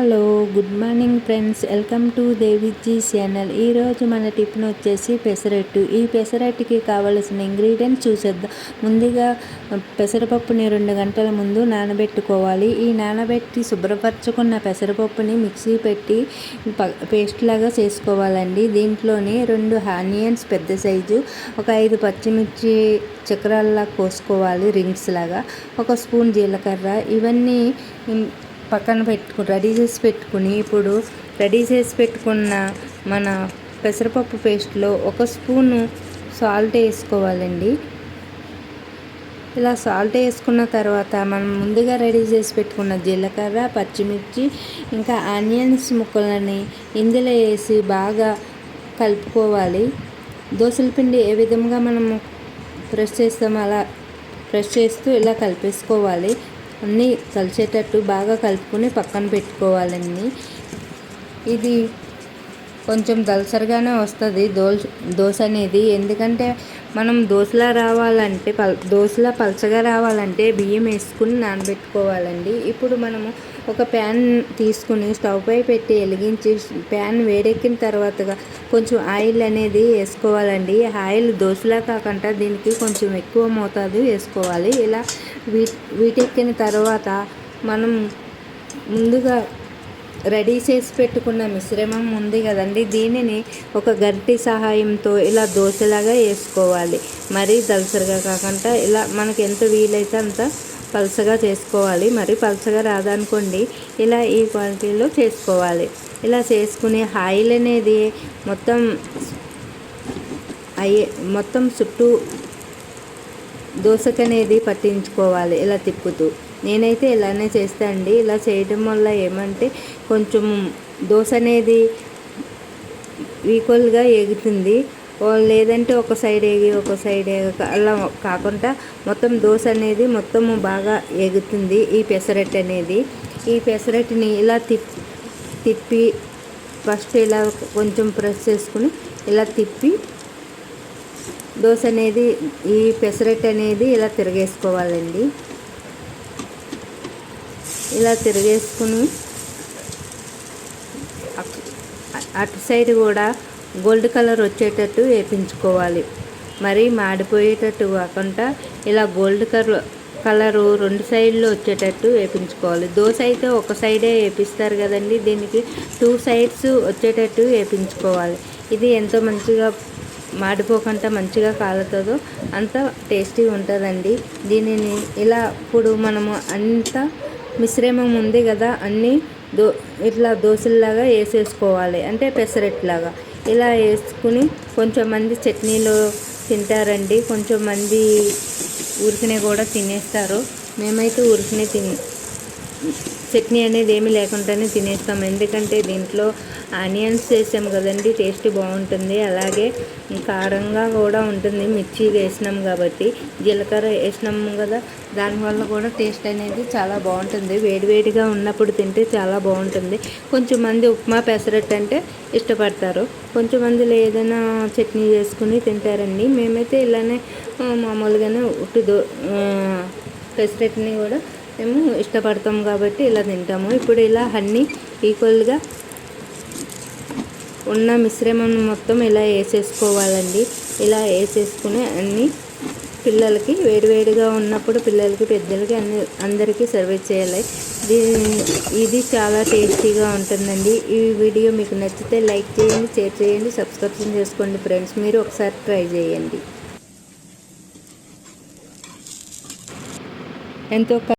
Hello good morning friends. Welcome to Deviji channel. ఈరోజు మన tiffin వచ్చేసి పెసరట్టు. ఈ పెసరట్టుకి కావలసిన ఇంగ్రీడియంట్స్ చూసేద్దాం. ముందుగా పెసరపప్పుని రెండు గంటల ముందు నానబెట్టుకోవాలి. ఈ నానబెట్టి శుభ్రపరచుకున్న పెసరపప్పుని మిక్సీ పెట్టి పేస్ట్ లాగా చేసుకోవాలండి. దీంట్లోని రెండు ఆనియన్స్ పెద్ద సైజు ఒక ఐదు పచ్చిమిర్చి చక్రాల్లా కోసుకోవాలి రింగ్స్ లాగా. ఒక స్పూన్ జీలకర్ర. ఇవన్నీ పక్కన పెట్టుకు రెడీ చేసి పెట్టుకుని ఇప్పుడు రెడీ చేసి పెట్టుకున్న మన పెసరపప్పు పేస్ట్లో ఒక స్పూను సాల్ట్ వేసుకోవాలండి. ఇలా సాల్ట్ వేసుకున్న తర్వాత మనం ముందుగా రెడీ చేసి పెట్టుకున్న జీలకర్ర పచ్చిమిర్చి ఇంకా ఆనియన్స్ ముక్కలని ఇందులో వేసి బాగా కలుపుకోవాలి. దోశల పిండి ఏ విధంగా మనము ప్రెస్ చేస్తామో అలా ప్రెస్ చేస్తూ ఇలా కలిపేసుకోవాలి. అన్నీ కలిసేటట్టు బాగా కలుపుకొని పక్కన పెట్టుకోవాలండి. ఇది కొంచెం దలసరిగానే వస్తుంది దోశ దోశ అనేది. ఎందుకంటే మనం దోశలా రావాలంటే పల్ దోశలా పలచగా రావాలంటే బియ్యం వేసుకుని నానబెట్టుకోవాలండి. ఇప్పుడు మనము ఒక ప్యాన్ తీసుకుని స్టవ్ పై పెట్టి వెలిగించి ప్యాన్ వేడెక్కిన తర్వాతగా కొంచెం ఆయిల్ అనేది వేసుకోవాలండి. ఆయిల్ దోశలా కాకుండా దీనికి కొంచెం ఎక్కువ మోతాదు వేసుకోవాలి. ఇలా వీటెక్కిన తర్వాత మనం ముందుగా రెడీ చేసి పెట్టుకున్న మిశ్రమం ఉంది కదండి. దీనిని ఒక గరిటి సహాయంతో ఇలా దోశలాగా వేసుకోవాలి. మరీ దలసరిగా కాకుండా ఇలా మనకి ఎంత వీలైతే అంత పలసగా చేసుకోవాలి. మరి పలసగా రాదనుకోండి ఇలా ఈ క్వాలిటీలో చేసుకోవాలి. ఇలా చేసుకునే ఆయిల్ అనేది మొత్తం అయ్యే మొత్తం చుట్టూ దోసకనేది పట్టించుకోవాలి. ఇలా తిప్పుతూ? నేనైతే ఇలానే చేస్తా అండి. ఇలా చేయడం వల్ల ఏమంటే కొంచెం దోశ అనేది ఈక్వల్గా ఎగుతుంది. లేదంటే ఒక సైడ్ ఎగి ఒక సైడ్ ఎగక అలా కాకుండా మొత్తం దోశ అనేది మొత్తం బాగా ఎగుతుంది. ఈ పెసరట్ అనేది ఈ పెసరట్ని ఇలా తిప్పి తిప్పి ఫస్ట్ ఇలా కొంచెం ప్రెస్ చేసుకుని ఇలా తిప్పి దోశ అనేది ఈ పెసరెట్ అనేది ఇలా తిరగేసుకోవాలండి. ఇలా తిరిగేసుకుని అటు సైడ్ కూడా గోల్డ్ కలర్ వచ్చేటట్టు వేపించుకోవాలి. మరి మాడిపోయేటట్టు కాకుండా ఇలా గోల్డ్ కలర్ కలరు రెండు సైడ్లు వచ్చేటట్టు వేపించుకోవాలి. దోశ అయితే ఒక సైడే వేపిస్తారు కదండి దీనికి టూ సైడ్స్ వచ్చేటట్టు వేపించుకోవాలి. ఇది ఎంతో మంచిగా మాడిపోకుండా మంచిగా కాలుతుందో అంత టేస్టీగా ఉంటుందండి. దీనిని ఇలా ఇప్పుడు మనము అంత మిశ్రమం ఉంది కదా అన్నీ దో ఇట్లా దోశల్లాగా వేసేసుకోవాలి. అంటే పెసరట్లాగా. ఇలా వేసుకుని కొంచెం మంది చట్నీలో తింటారండి. కొంచెం మంది ఉరికినే కూడా తినేస్తారు. మేమైతే ఉరికినే తిని చట్నీ అనేది ఏమీ లేకుండానే తినేస్తాం. ఎందుకంటే దీంట్లో ఆనియన్స్ వేసాం కదండి టేస్ట్ బాగుంటుంది. అలాగే కారంగా కూడా ఉంటుంది. మిర్చి వేసినాం కాబట్టి జీలకర్ర వేసినాము కదా దానివల్ల కూడా టేస్ట్ అనేది చాలా బాగుంటుంది. వేడివేడిగా ఉన్నప్పుడు తింటే చాలా బాగుంటుంది. కొంచెం మంది ఉప్మా పెసరట్టు అంటే ఇష్టపడతారు. కొంచెం మంది ఏదైనా చట్నీ చేసుకుని తింటారండి. మేమైతే ఇలానే మామూలుగానే ఉట్టి దో పెసరట్ని కూడా మేము ఇష్టపడతాం కాబట్టి ఇలా తింటాము. ఇప్పుడు ఇలా అన్నీ ఈక్వల్గా ఉన్న మిశ్రమం మొత్తం ఇలా వేసేసుకోవాలండి. ఇలా వేసేసుకుని అన్నీ పిల్లలకి వేడివేడిగా ఉన్నప్పుడు పిల్లలకి పెద్దలకి అన్ని అందరికీ సర్వ్ చేయాలి. ఇది చాలా టేస్టీగా ఉంటుందండి. ఈ వీడియో మీకు నచ్చితే లైక్ చేయండి షేర్ చేయండి సబ్స్క్రిప్షన్ చేసుకోండి ఫ్రెండ్స్. మీరు ఒకసారి ట్రై చేయండి. ఎంతో